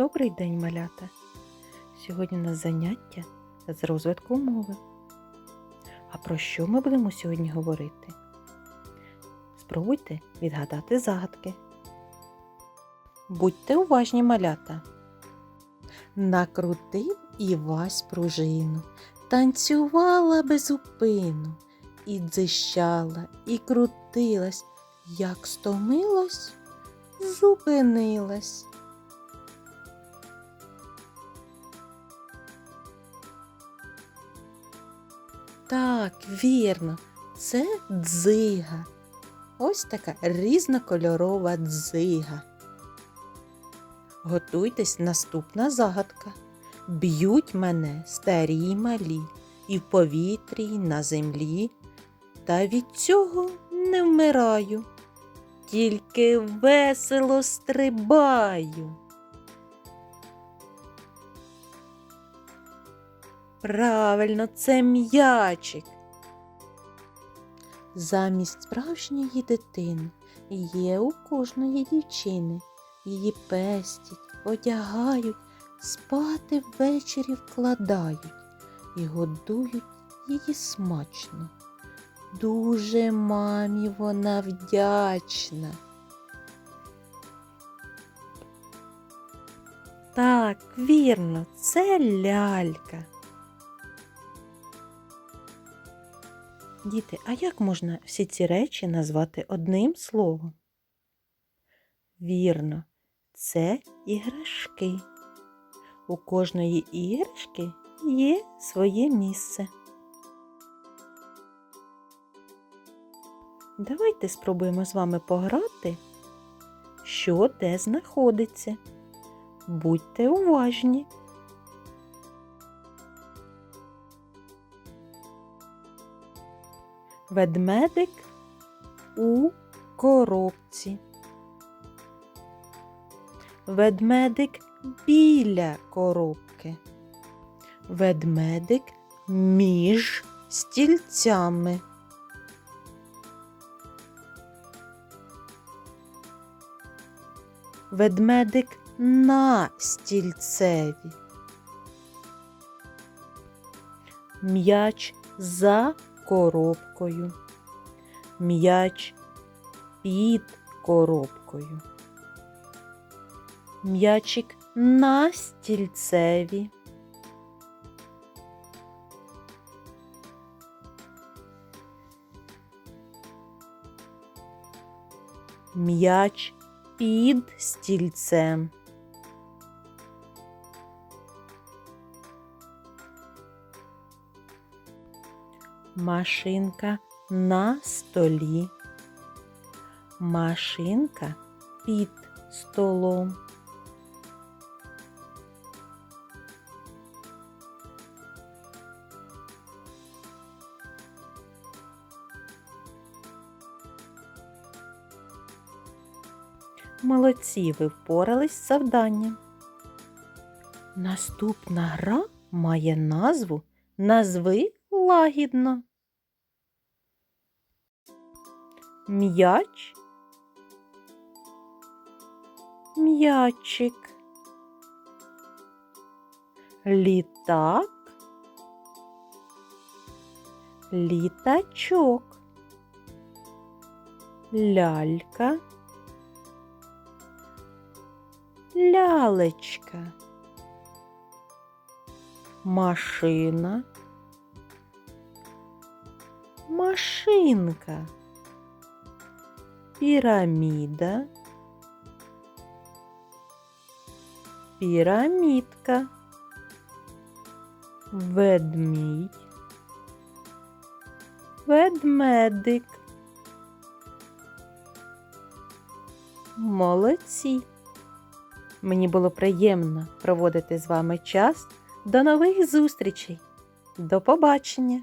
Добрий день, малята! Сьогодні у нас заняття з розвитку мови. А про що ми будемо сьогодні говорити? Спробуйте відгадати загадки. Будьте уважні, малята. Накрутив Івась пружину, танцювала безупину, і дзищала, і крутилась, як стомилась, зупинилась. Так, вірно, це дзига. Ось така різнокольорова дзига. Готуйтесь наступна загадка. Б'ють мене старі й малі, і в повітрі, і на землі, та від цього не вмираю, тільки весело стрибаю. Правильно, це м'ячик. Замість справжньої дитини є у кожної дівчини. Її пестять, одягають, спати ввечері вкладають і годують її смачно. Дуже мамі вона вдячна. Так, вірно, це лялька. Діти, а як можна всі ці речі назвати одним словом? Вірно, це іграшки. У кожної іграшки є своє місце. Давайте спробуємо з вами пограти, що де знаходиться. Будьте уважні. Ведмедик у коробці. Ведмедик біля коробки. Ведмедик між стільцями. Ведмедик на стільцеві. М'яч за коробкою. М'яч під коробкою. М'ячик на стільцеві. М'яч під стільцем. Машинка на столі. Машинка під столом. Молодці, ви впорались з завданням. Наступна гра має назву Назви лагідно. М'яч. М'ячик. Літак. Літачок. Лялька. Лялечка. Машина. Машинка. Піраміда. Пірамідка. Ведмідь. Ведмедик. Молодці. Мені було приємно проводити з вами час. До нових зустрічей. До побачення!